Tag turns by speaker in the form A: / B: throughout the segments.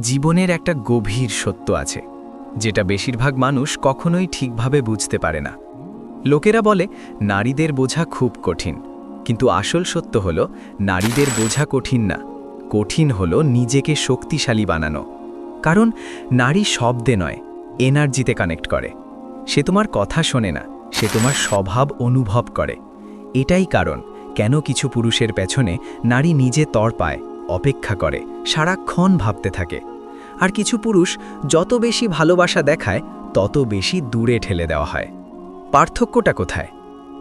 A: জীবনের একটা গভীর সত্য আছে, যেটা বেশিরভাগ মানুষ কখনোই ঠিকভাবে বুঝতে পারে না। লোকেরা বলে, নারীদের বোঝা খুব কঠিন। কিন্তু আসল সত্য হলো, নারীদের বোঝা কঠিন না। কঠিন হলো নিজেকে শক্তিশালী বানানো। কারণ, নারী শব্দে নয়, এনার্জিতে কানেক্ট করে। সে তোমার কথা শোনে না, সে তোমার স্বভাব অনুভব করে। এটাই কারণ, কেন কিছু পুরুষের পেছনে নারী নিজে তর পায়। অপেক্ষা করে, সারাক্ষণ ভাবতে থাকে। আর কিছু পুরুষ যত বেশি ভালোবাসা দেখায়, তত বেশি দূরে ঠেলে দেওয়া হয়। পার্থক্যটা কোথায়?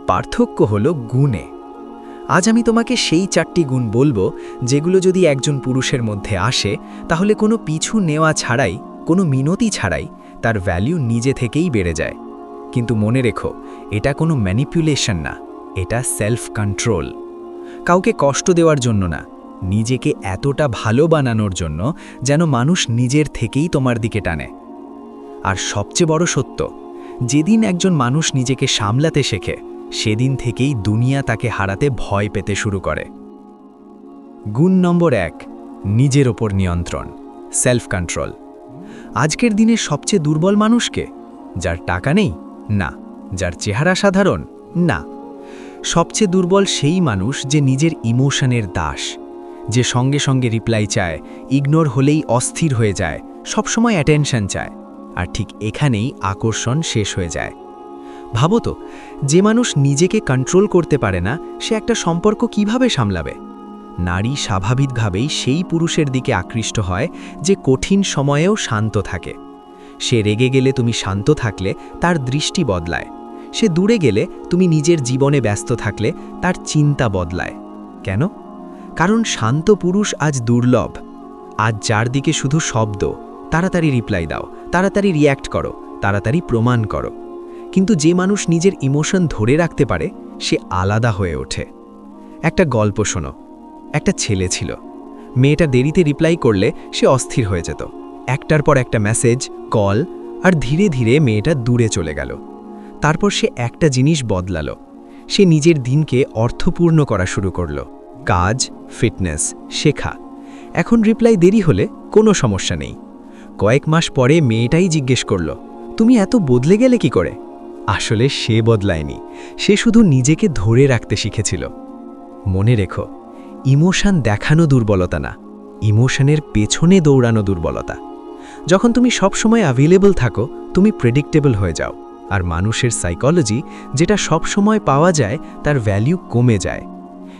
A: পার্থক্য হলো গুণে। আজ আমি তোমাকে সেই চারটি গুণ বলব, যেগুলো যদি একজন পুরুষের মধ্যে আসে, তাহলে কোনো পিছু নেওয়া ছাড়াই, কোনো মিনতি ছাড়াই, তার ভ্যালু নিজে থেকেই বেড়ে যায়। কিন্তু মনে রেখো, এটা কোনো ম্যানিপুলেশন না, এটা সেলফ কন্ট্রোল কাউকে কষ্ট দেওয়ার জন্য না নিজেকে এতটা ভালো বানানোর জন্য যেন মানুষ নিজের থেকেই তোমার দিকে টানে। আর সবচেয়ে বড় সত্য, যেদিন একজন মানুষ নিজেকে সামলাতে শেখে, সেদিন থেকেই দুনিয়া তাকে হারাতে ভয় পেতে শুরু করে। গুণ নম্বর এক, নিজের ওপর নিয়ন্ত্রণ সেলফ কন্ট্রোল আজকের দিনে সবচেয়ে দুর্বল মানুষকে? যার টাকা নেই? না। যার চেহারা সাধারণ? না। সবচেয়ে দুর্বল সেই মানুষ যে নিজের ইমোশনের দাস। যে সঙ্গে সঙ্গে রিপ্লাই চায় ইগনোর হলেই অস্থির হয়ে যায়, সবসময় অ্যাটেনশন চায়। আর ঠিক এখানেই আকর্ষণ শেষ হয়ে যায়। ভাবো তো, যে মানুষ নিজেকে কন্ট্রোল করতে পারে না, সে একটা সম্পর্ক কীভাবে সামলাবে? নারী স্বাভাবিকভাবেই সেই পুরুষের দিকে আকৃষ্ট হয়, যে কঠিন সময়েও শান্ত থাকে। সে রেগে গেলে তুমি শান্ত থাকলে, তার দৃষ্টি বদলায়। সে দূরে গেলে, তুমি নিজের জীবনে ব্যস্ত থাকলে, তার চিন্তা বদলায়। কেন? কারণ শান্ত পুরুষ আজ দুর্লভ। আজ যার দিকে শুধু শব্দ, তাড়াতাড়ি রিপ্লাই দাও, তাড়াতাড়ি রিয়্যাক্ট করো, তাড়াতাড়ি প্রমাণ করো। কিন্তু যে মানুষ নিজের ইমোশন ধরে রাখতে পারে, সে আলাদা হয়ে ওঠে। একটা গল্প শোনো। একটা ছেলে ছিল। মেয়েটা দেরিতে রিপ্লাই করলে সে অস্থির হয়ে যেত। একটার পর একটা মেসেজ কল আর ধীরে ধীরে মেয়েটা দূরে চলে গেল। তারপর সে একটা জিনিস বদলালো। সে নিজের দিনকে অর্থপূর্ণ করা শুরু করল। কাজ, ফিটনেস, শেখা। এখন রিপ্লাই দেরি হলে কোনো সমস্যা নেই। কয়েক মাস পরে মেয়েটাই জিজ্ঞেস করল, তুমি এত বদলে গেলে কি করে? আসলে সে বদলায়নি। সে শুধু নিজেকে ধরে রাখতে শিখেছিল। মনে রেখো, ইমোশন দেখানো দুর্বলতা না, ইমোশনের পেছনে দৌড়ানো দুর্বলতা। যখন তুমি সব সময় অ্যাভেলেবল থাকো, তুমি প্রেডিক্টেবল হয়ে যাও। আর মানুষের সাইকোলজি যেটা সব সময় পাওয়া যায়, তার ভ্যালিউ কমে যায়।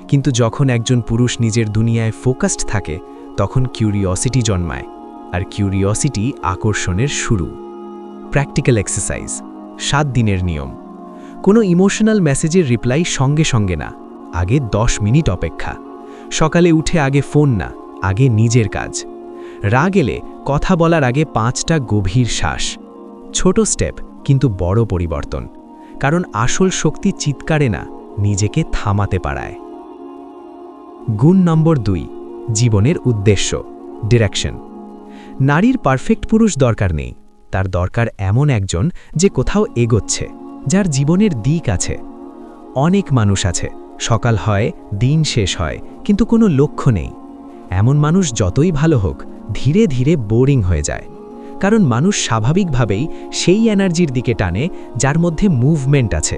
A: কিন্তু যখন একজন পুরুষ নিজের দুনিয়ায় ফোকাসড থাকে, তখন কিউরিওসিটি জন্মায়, আর কিউরিওসিটি আকর্ষণের শুরু। প্র্যাকটিক্যাল এক্সারসাইজ সাত দিনের নিয়ম। কোনো ইমোশনাল মেসেজের রিপ্লাই সঙ্গে সঙ্গে না, আগে দশ মিনিট অপেক্ষা। সকালে উঠে আগে ফোন না, আগে নিজের কাজ। রাগ এলে কথা বলার আগে পাঁচটা গভীর শ্বাস। ছোট স্টেপ কিন্তু বড় পরিবর্তন। কারণ আসল শক্তি চিৎকারে না, নিজেকে থামাতে পারায়। গুণ নম্বর দুই, জীবনের উদ্দেশ্য ডিরেকশন নারীর পারফেক্ট পুরুষ দরকার নেই। তার দরকার এমন একজন যে কোথাও এগোচ্ছে, যার জীবনের দিক আছে। অনেক মানুষ আছে, সকাল হয়, দিন শেষ হয়, কিন্তু কোনো লক্ষ্য নেই। এমন মানুষ যতই ভালো হোক, ধীরে ধীরে বোরিং হয়ে যায়। কারণ মানুষ স্বাভাবিকভাবেই সেই এনার্জির দিকে টানে, যার মধ্যে মুভমেন্ট আছে।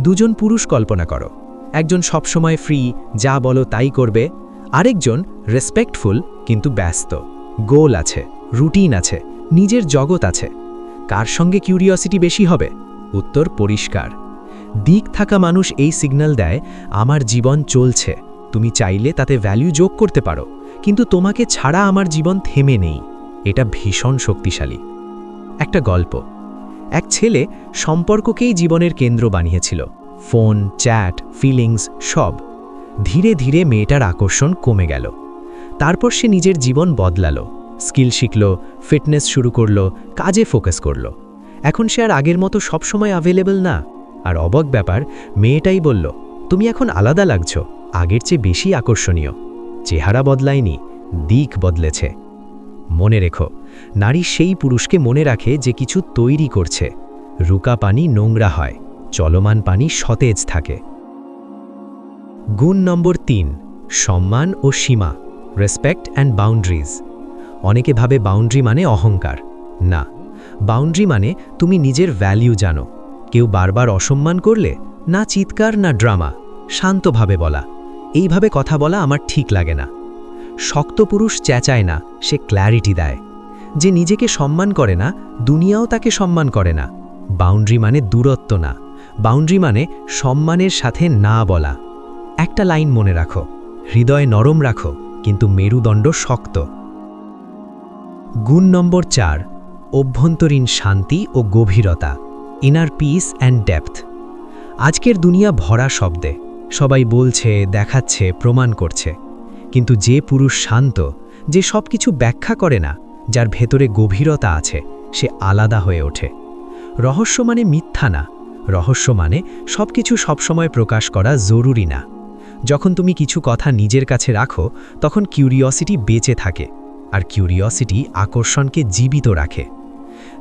A: দুজন পুরুষ কল্পনা করো একজন সবসময় ফ্রি যা বলো তাই করবে। আরেকজন রেসপেক্টফুল কিন্তু ব্যস্ত। গোল আছে রুটিন আছে, নিজের জগৎ আছে। কার সঙ্গে কিউরিওসিটি বেশি হবে? উত্তর, পরিষ্কার। দিক থাকা মানুষ এই সিগন্যাল দেয়, আমার জীবন চলছে, তুমি চাইলে তাতে ভ্যালু যোগ করতে পারো, কিন্তু তোমাকে ছাড়া আমার জীবন থেমে নেই। এটা ভীষণ শক্তিশালী। একটা গল্প। এক ছেলে সম্পর্ককেই জীবনের কেন্দ্র বানিয়েছিল। ফোন, চ্যাট, ফিলিংস, সব। ধীরে ধীরে মেয়েটার আকর্ষণ কমে গেল। তারপর সে নিজের জীবন বদলালো। স্কিল শিখল, ফিটনেস শুরু করল, কাজে ফোকাস করল। এখন সে আর আগের মতো সবসময় অ্যাভেলেবল না। আর অবক ব্যাপার, মেয়েটাই বলল, তুমি এখন আলাদা লাগছো, আগের চেয়ে বেশি আকর্ষণীয়। চেহারা বদলায়নি, দিক বদলেছে। মনে রেখো, নারী সেই পুরুষকে মনে রাখে যে কিছু তৈরি করছে। রুকা পানি নোংরা হয়। চলমান পানি সতেজ থাকে। গুণ নম্বর তিন, সম্মান ও সীমা রেসপেক্ট অ্যান্ড বাউন্ডারিজ
B: অনেকে ভাবে বাউন্ডারি মানে অহংকার। না বাউন্ডারি মানে তুমি নিজের ভ্যালিউ জানো। কেউ বারবার অসম্মান করলে, না চিৎকার, না ড্রামা শান্তভাবে বলা। এইভাবে কথা বলা আমার ঠিক লাগে না। শক্ত পুরুষ চেঁচায় না, সে ক্ল্যারিটি দেয়। যে নিজেকে সম্মান করে না, দুনিয়াও তাকে সম্মান করে না। বাউন্ডারি মানে দূরত্ব না। বাউন্ডারি মানে সম্মানের সাথে না বলা। একটা লাইন মনে রাখো, হৃদয় নরম রাখো, কিন্তু মেরুদণ্ড শক্ত। গুণ নম্বর চার, অভ্যন্তরীণ শান্তি ও গভীরতা ইনার পিস অ্যান্ড ডেপথ আজকের দুনিয়া ভরা শব্দে, সবাই বলছে, দেখাচ্ছে, প্রমাণ করছে। কিন্তু যে পুরুষ শান্ত, যে সব কিছু ব্যাখ্যা করে না, যার ভেতরে গভীরতা আছে, সে আলাদা হয়ে ওঠে। রহস্য মানে মিথ্যা না রহস্য মানে সব কিছু সবসময় প্রকাশ করা জরুরি না। যখন তুমি কিছু কথা নিজের কাছে রাখো, তখন কিউরিয়সিটি বেঁচে থাকে আর কিউরিয়সিটি আকর্ষণকে জীবিত রাখে।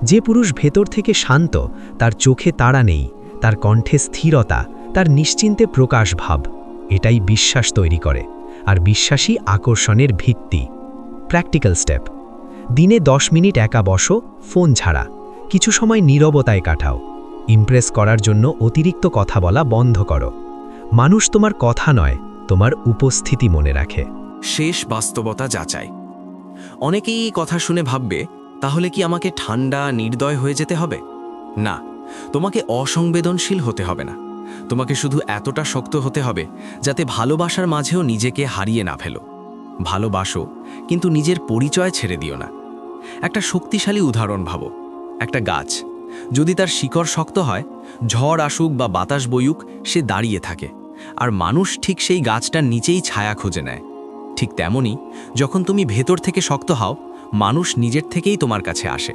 B: যে পুরুষ ভেতর থেকে শান্ত, তার চোখে তাড়া নেই, তার কণ্ঠে স্থিরতা, তার নিশ্চিন্তে প্রকাশ ভাব, এটাই বিশ্বাস তৈরি করে আর বিশ্বাসী আকর্ষণের ভিত্তি। প্র্যাকটিক্যাল স্টেপ দিনে দশ মিনিট একা বসো, ফোন ছাড়া, কিছু সময় নীরবতায় কাটাও। ইমপ্রেস করার জন্য অতিরিক্ত কথা বলা বন্ধ করো। মানুষ তোমার কথা নয়, তোমার উপস্থিতি মনে রাখে।
C: শেষ বাস্তবতা যাচাই। অনেকেই এই কথা শুনে ভাববে, তাহলে কি আমাকে ঠান্ডা, নির্দয় হয়ে যেতে হবে? না, তোমাকে অসংবেদনশীল হতে হবে না। তোমাকে শুধু এতটা শক্ত হতে হবে, যাতে ভালোবাসার মাঝেও নিজেকে হারিয়ে না ফেলো। ভালোবাসো, কিন্তু নিজের পরিচয় ছেড়ে দিও না। একটা শক্তিশালী উদাহরণ ভাবো, একটা গাছ। যদি তার শিকড় শক্ত হয়, ঝড় আসুক বা বাতাস বইুক সে দাঁড়িয়ে থাকে। আর মানুষ ঠিক সেই গাছটার নিচেই ছায়া খুঁজে নেয়। ঠিক তেমনি যখন তুমি ভেতর থেকে শক্ত হও, মানুষ নিজের থেকেই তোমার কাছে আসে।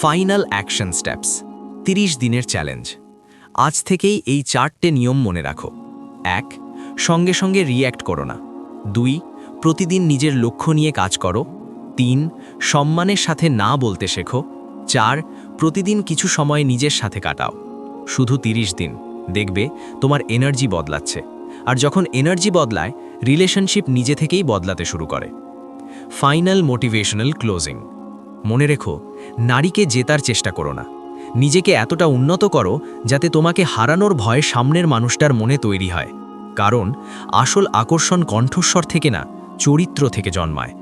C: ফাইনাল অ্যাকশন স্টেপস 30 দিনের চ্যালেঞ্জ আজ থেকেই এই চারটে নিয়ম মনে রাখো। এক, সঙ্গে সঙ্গে রিয়্যাক্ট করো না। দুই, প্রতিদিন নিজের লক্ষ্য নিয়ে কাজ করো। তিন, সম্মানের সাথে না বলতে শেখো। চার প্রতিদিন কিছু সময় নিজের সাথে কাটাও। শুধু 30 দিন। দেখবে তোমার এনার্জি বদলাচ্ছে। আর যখন এনার্জি বদলায় রিলেশনশিপ নিজে থেকেই বদলাতে শুরু করে। ফাইনাল মোটিভেশনাল ক্লোজিং মনে রেখো, নারীকে জেতার চেষ্টা করো না। নিজেকে এতটা উন্নত করো যাতে তোমাকে হারানোর ভয় সামনের মানুষটার মনে তৈরি হয়। কারণ আসল আকর্ষণ কণ্ঠস্বর থেকে না, চরিত্র থেকে জন্মায়।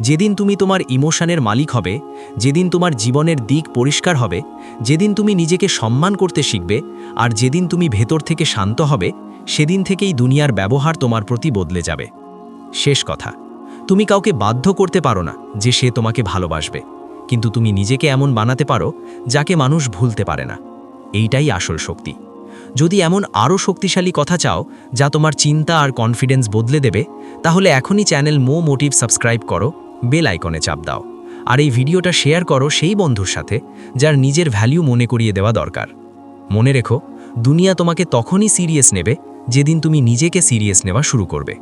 C: যেদিন তুমি তোমার ইমোশনের মালিক হবে, যেদিন তোমার জীবনের দিক পরিষ্কার হবে, যেদিন তুমি নিজেকে সম্মান করতে শিখবে, আর যেদিন তুমি ভেতর থেকে শান্ত হবে, সেদিন থেকেই দুনিয়ার ব্যবহার তোমার প্রতি বদলে যাবে। শেষ কথা, তুমি কাউকে বাধ্য করতে পারো না যে সে তোমাকে ভালোবাসবে, কিন্তু তুমি নিজেকে এমন বানাতে পারো যাকে মানুষ ভুলতে পারে না। এইটাই আসল শক্তি। যদি এমন আরও শক্তিশালী কথা চাও যা তোমার চিন্তা আর কনফিডেন্স বদলে দেবে, তাহলে এখনই চ্যানেল মো মোটিভ সাবস্ক্রাইব করো বেল আইকনে চাপ দাও। আর এই ভিডিওটা শেয়ার করো সেই বন্ধুর সাথে, যার নিজের ভ্যালিউ মনে করিয়ে দেওয়া দরকার। মনে রেখো, দুনিয়া তোমাকে তখনই সিরিয়াস নেবে, যেদিন তুমি নিজেকে সিরিয়াস নেওয়া শুরু করবে।